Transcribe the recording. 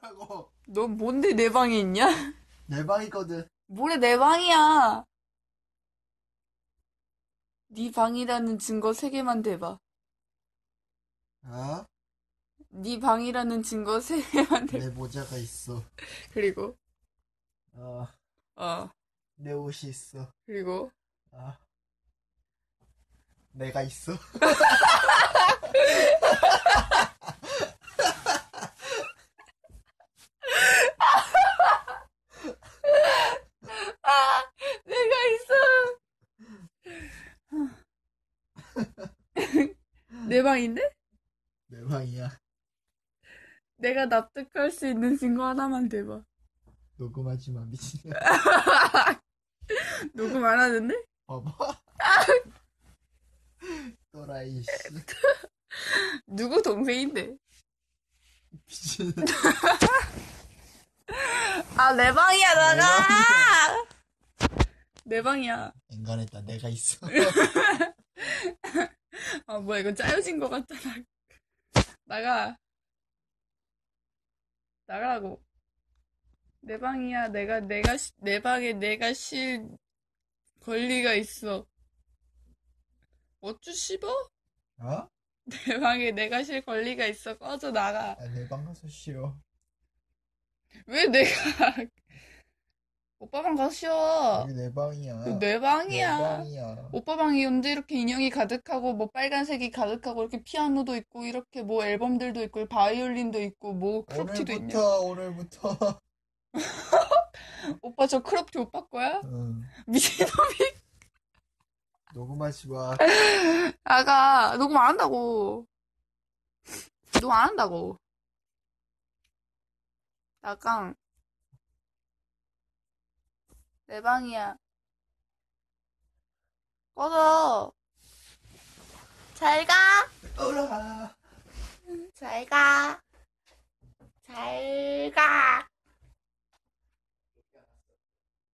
뭐라고? 너 뭔데 내 방에 있냐? 내 방이거든. 뭐래 내 방이야. 네 방이라는 증거 세 개만 대봐. 아? 네 방이라는 증거 세 개만 대봐. 내 모자가 있어. 그리고 아, 어내 옷이 있어. 그리고 아, 내가 있어. 아 내가 있어. 내 방인데? 내 방이야. 내가 납득할 수 있는 증거 하나만 대봐. 녹음하지 마, 미친년. 녹음 안 하는데? 봐봐. 또라이, 씨. 누구 동생인데? 미친. 아, 내 방이야, 내 나가! 내 방이야. 인간했다, 내가 있어. 아, 뭐야, 이거 짜여진 것 같잖아. 나가. 나가라고. 내 방이야. 내가, 내가, 시- 내 방에 내가 쉴 권리가 있어. 어쭈 씹어? 어? 내 방에 내가 쉴 권리가 있어. 꺼져, 나가. 아, 내방 가서 쉬어. 왜 내가, 오빠 방 가서 쉬어. 여기 내 방이야. 내내 방이야. 방이야. 오빠 방이 언제 이렇게 인형이 가득하고 뭐 빨간색이 가득하고 이렇게 피아노도 있고 이렇게 뭐 앨범들도 있고 바이올린도 있고 뭐 크롭티도 있냐? 오늘부터, 오늘부터. 오빠 저 크롭티 오빠 거야? 응. 미친놈이 녹음하지 마. 아가 녹음 안 한다고 녹음 안 한다고 나강 내 방이야. 꺼져. 잘 가. 올라가. 잘 가. 잘 가.